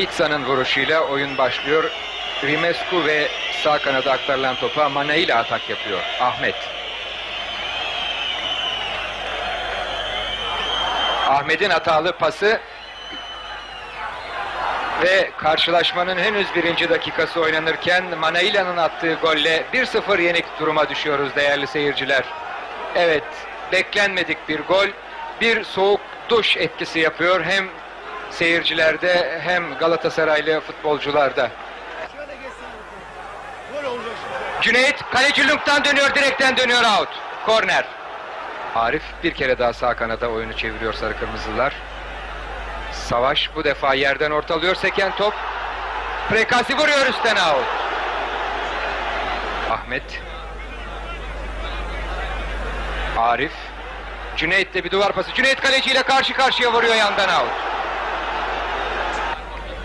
Pizza'nın vuruşuyla oyun başlıyor. Rimescu ve sağ kanada aktarılan topa Mana ile atak yapıyor. Ahmet. Ahmet'in hatalı pası ve karşılaşmanın henüz birinci dakikası oynanırken Manaila'nın attığı golle 1-0 yenik duruma düşüyoruz değerli seyirciler. Evet, beklenmedik bir gol. Bir soğuk duş etkisi yapıyor hem seyircilerde hem Galatasaraylı futbolcularda. Cüneyt kaleci Lunk'tan dönüyor, direkten dönüyor out. Korner. Arif bir kere daha sağ kanada oyunu çeviriyor sarı kırmızılar. Savaş bu defa yerden ortalıyor seken top. Prekasi vuruyor üstten out. Ahmet. Arif. Cüneyt de bir duvar pası. Cüneyt kaleciyle karşı karşıya vuruyor yandan out.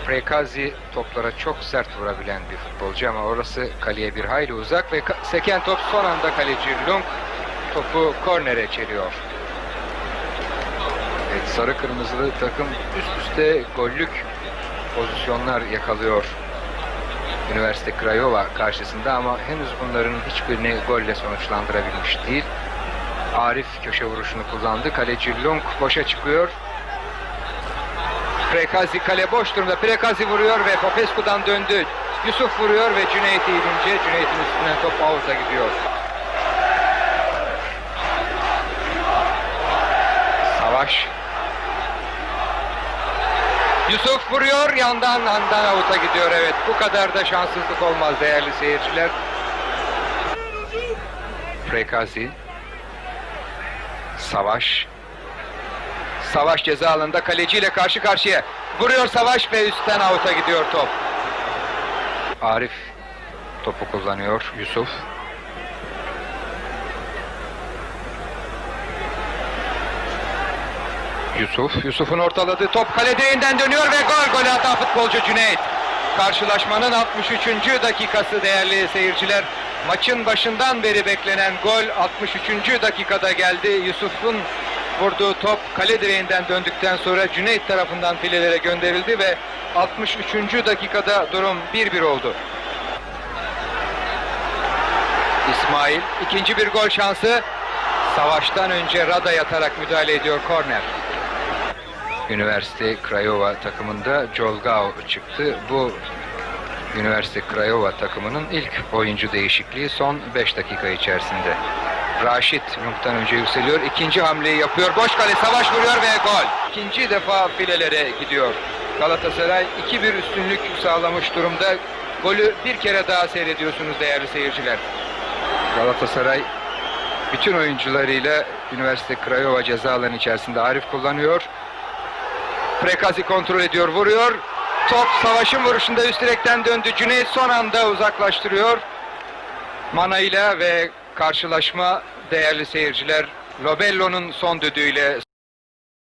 Prekazi toplara çok sert vurabilen bir futbolcu ama orası kaleye bir hayli uzak ve seken top son anda kaleci Lung topu kornere çeliyor. Evet, sarı kırmızılı takım üst üste gollük pozisyonlar yakalıyor. Üniversite Craiova karşısında ama henüz bunların hiçbirini golle sonuçlandırabilmiş değil. Arif köşe vuruşunu kullandı. Kaleci Lung boşa çıkıyor. Prekazi kale boş durumda. Prekazi vuruyor ve Popescu'dan döndü. Yusuf vuruyor ve Cüneyt eğilince Cüneyt'in üstüne top avuta gidiyor. Savaş. Yusuf vuruyor yandan yandan avuta gidiyor evet. Bu kadar da şanssızlık olmaz değerli seyirciler. Prekazi. Savaş. Savaş ceza alanında kaleciyle karşı karşıya. Vuruyor Savaş ve üstten avuta gidiyor top. Arif topu kullanıyor. Yusuf. Yusuf. Yusuf'un ortaladığı top kale direğinden dönüyor ve gol. Golü atan futbolcu Cüneyt. Karşılaşmanın 63. dakikası değerli seyirciler. Maçın başından beri beklenen gol 63. dakikada geldi. Yusuf'un vurduğu top kale direğinden döndükten sonra Cüneyt tarafından filelere gönderildi ve 63. dakikada durum 1-1 oldu. İsmail ikinci bir gol şansı. Savaştan önce Rada yatarak müdahale ediyor korner. Üniversite Craiova takımında Jolgao çıktı. Bu Üniversite Craiova takımının ilk oyuncu değişikliği son 5 dakika içerisinde. Raşit Lung'dan önce yükseliyor. İkinci hamleyi yapıyor. Boş kale savaş vuruyor ve gol. İkinci defa filelere gidiyor. Galatasaray 2-1 üstünlük sağlamış durumda. Golü bir kere daha seyrediyorsunuz değerli seyirciler. Galatasaray bütün oyuncularıyla Üniversite Craiova ceza alanı içerisinde Arif kullanıyor. Prekazi kontrol ediyor, vuruyor. Top savaşın vuruşunda üst direkten döndü. Cüneyt son anda uzaklaştırıyor. Mana ile ve karşılaşma değerli seyirciler Lobello'nun son düdüğüyle